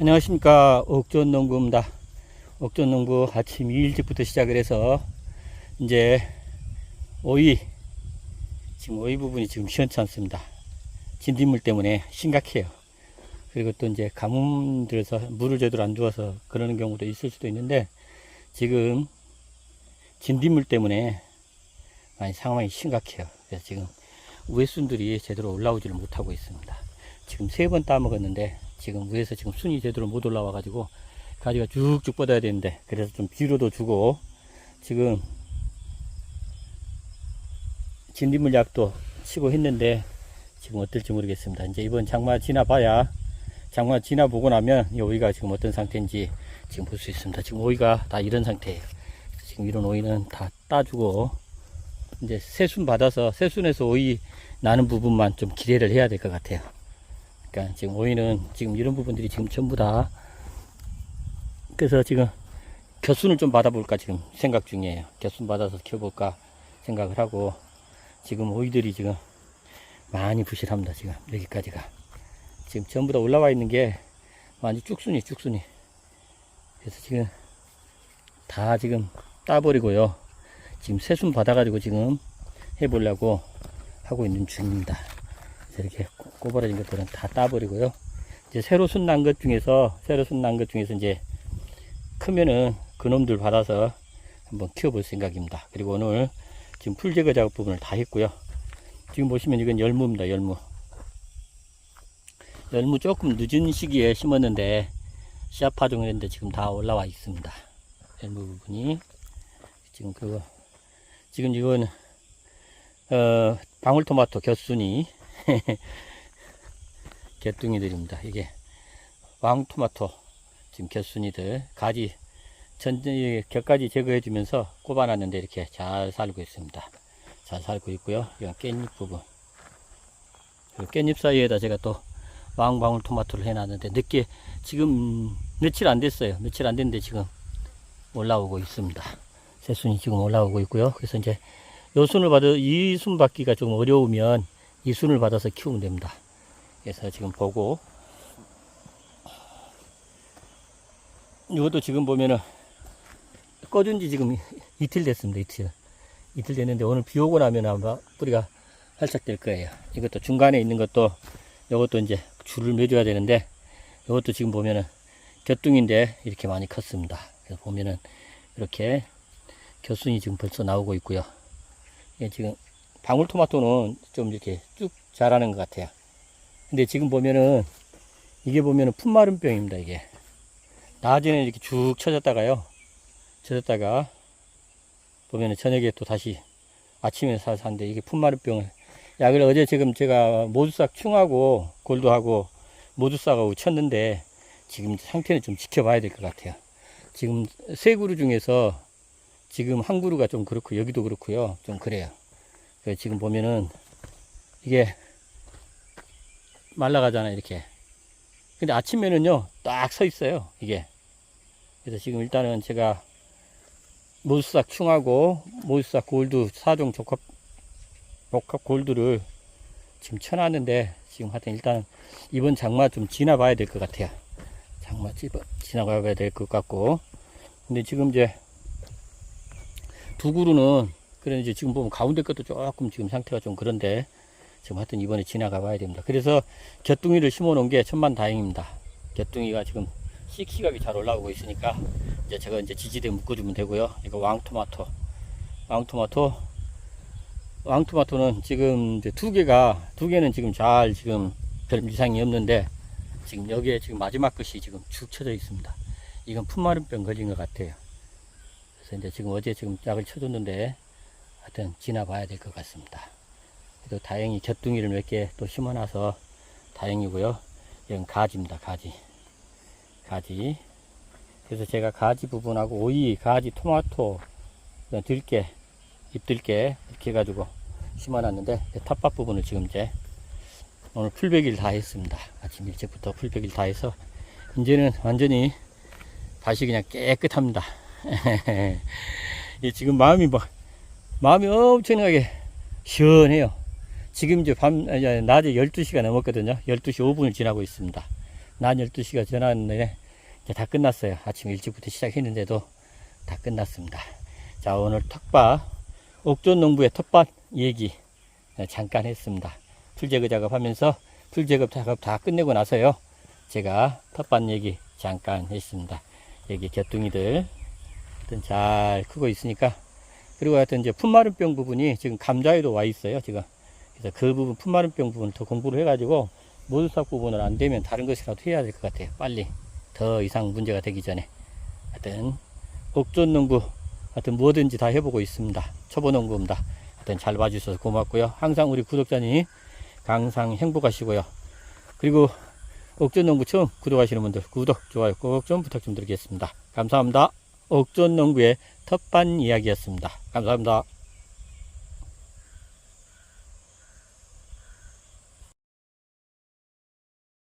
안녕하십니까. 옥전농부입니다. 옥전농부 아침 일찍부터 시작을 해서 이제 오이 지금 오이 부분이 지금 시원치 않습니다. 진딧물 때문에 심각해요. 그리고 또 이제 가뭄 들어서 물을 제대로 안 주어서 그러는 경우도 있을 수도 있는데 지금 진딧물 때문에 많이 상황이 심각해요. 그래서 지금 우에순들이 제대로 올라오지를 못하고 있습니다 지금 세 번 따먹었는데 지금 위에서 지금 순이 제대로 못 올라와 가지고 가지가 쭉쭉 뻗어야 되는데 그래서 좀 뒤로도 주고 지금 진딧물 약도 치고 했는데 지금 어떨지 모르겠습니다. 이제 이번 장마 지나봐야 장마 지나보고 나면 이 오이가 지금 어떤 상태인지 지금 볼 수 있습니다. 지금 오이가 다 이런 상태예요. 지금 이런 오이는 다 따주고 이제 새순 받아서 새순에서 오이 나는 부분만 좀 기대를 해야 될 것 같아요. 그러니까 지금 오이는 지금 이런 부분들이 지금 전부 다 그래서 지금 겨순을 좀 받아볼까 지금 생각 중이에요. 겨순 받아서 키워볼까 생각을 하고 지금 오이들이 지금 많이 부실합니다. 지금 여기까지가 지금 전부 다 올라와 있는 게 많이 쭉순이 쭉순이 그래서 지금 다 지금 따버리고요. 지금 새순 받아가지고 지금 해보려고 하고 있는 중입니다. 이렇게 꼬부라진 것들은 다 따버리고요. 이제 새로 순난 것 중에서, 새로 순난 것 중에서 이제 크면은 그놈들 받아서 한번 키워볼 생각입니다. 그리고 오늘 지금 풀 제거 작업 부분을 다 했고요. 지금 보시면 이건 열무입니다. 열무. 열무 조금 늦은 시기에 심었는데 씨앗 파종을 했는데 지금 다 올라와 있습니다. 열무 부분이. 지금 그거, 지금 이건, 어, 방울토마토 겨순이 개뚱이들입니다. 이게 왕토마토 지금 겨순이들 가지 전 곁가지 제거해 주면서 꼽아놨는데 이렇게 잘 살고 있습니다. 잘 살고 있고요. 이건 깻잎 부분. 그리고 깻잎 사이에다 제가 또 왕방울 토마토를 해놨는데 늦게 지금 며칠 안 됐어요. 며칠 안 됐는데 지금 올라오고 있습니다. 새순이 지금 올라오고 있고요. 그래서 이제 요 순을 받아 이순 받기가 좀 어려우면 이 순을 받아서 키우면 됩니다. 그래서 지금 보고 이것도 지금 보면은 꺼준 지 지금 이틀 됐습니다. 이틀. 이틀 됐는데 오늘 비 오고 나면 아마 뿌리가 활짝 될 거예요. 이것도 중간에 있는 것도 이것도 이제 줄을 매줘야 되는데 이것도 지금 보면은 곁둥인데 이렇게 많이 컸습니다. 그래서 보면은 이렇게 곁순이 지금 벌써 나오고 있고요. 이게 지금 방울토마토는 좀 이렇게 쭉 자라는 것 같아요. 근데 지금 보면은 이게 보면은 풋마름병입니다. 이게 낮에는 이렇게 쭉 쳐졌다가요. 쳐졌다가 보면은 저녁에 또 다시 아침에 사서 하는데 이게 풋마름병을 약을 어제 지금 제가 모두싹 충하고 골도하고 모두싹하고 쳤는데 지금 상태는 좀 지켜봐야 될 것 같아요. 지금 세 그루 중에서 지금 한 그루가 좀 그렇고 여기도 그렇고요. 좀 그래요. 그래서 지금 보면은 이게 말라가잖아요 이렇게. 근데 아침에는요 딱 서 있어요 이게. 그래서 지금 일단은 제가 모수싹 충하고 모수싹 골드 4종 적합 복합 골드를 지금 쳐놨는데 지금 하여튼 일단 이번 장마 좀 지나봐야 될 것 같아요. 장마 지나가야 될 것 같고. 근데 지금 이제 두 그루는 그래 이제 지금 보면 가운데 것도 조금 지금 상태가 좀 그런데 지금 하여튼 이번에 지나가 봐야 됩니다. 그래서 곁둥이를 심어 놓은 게 천만 다행입니다. 곁둥이가 지금 씩씩하게 잘 올라오고 있으니까 이제 제가 이제 지지대 묶어주면 되고요. 이거 왕토마토. 왕토마토. 왕토마토는 지금 이제 두 개가, 두 개는 지금 잘 지금 별 이상이 없는데 지금 여기에 지금 마지막 것이 지금 축 쳐져 있습니다. 이건 풋마름병 걸린 것 같아요. 그래서 이제 지금 어제 지금 약을 쳐줬는데 하여튼 지나봐야 될 것 같습니다. 그래도 다행히 곁둥이를 몇 개 또 심어놔서 다행이고요. 이건 가지입니다. 가지. 가지. 그래서 제가 가지 부분하고 오이, 가지, 토마토, 들깨, 잎들깨 이렇게 해가지고 심어놨는데 텃밭 부분을 지금 이제 오늘 풀베기를 다 했습니다. 아침 일찍부터 풀베기를 다 해서 이제는 완전히 밭이 그냥 깨끗합니다. 이 지금 마음이 뭐 마음이 엄청나게 시원해요. 지금 이제 밤, 낮에 12시가 넘었거든요. 12시 5분을 지나고 있습니다. 낮 12시가 지났는데 이제 다 끝났어요. 아침 일찍부터 시작했는데도 다 끝났습니다. 자, 오늘 텃밭, 옥존 농부의 텃밭 얘기 네, 잠깐 했습니다. 풀제거 작업하면서 풀제거 작업 다 끝내고 나서요. 제가 텃밭 얘기 잠깐 했습니다. 여기 곁둥이들 잘 크고 있으니까 그리고 하여튼 이제 품마름병 부분이 지금 감자에도 와 있어요. 지금 그래서 그 부분 품마름병 부분 더 공부를 해가지고 모두싹 부분을 안 되면 다른 것이라도 해야 될 것 같아요. 빨리 더 이상 문제가 되기 전에 하여튼 옥존 농부 하여튼 뭐든지 다 해보고 있습니다. 초보 농부입니다. 하여튼 잘 봐주셔서 고맙고요. 항상 우리 구독자님 항상 행복하시고요. 그리고 옥존 농부 처음 구독하시는 분들 구독, 좋아요 꼭 좀 부탁 좀 드리겠습니다. 감사합니다. 옥존 농부의 텃밭 이야기였습니다. 감사합니다.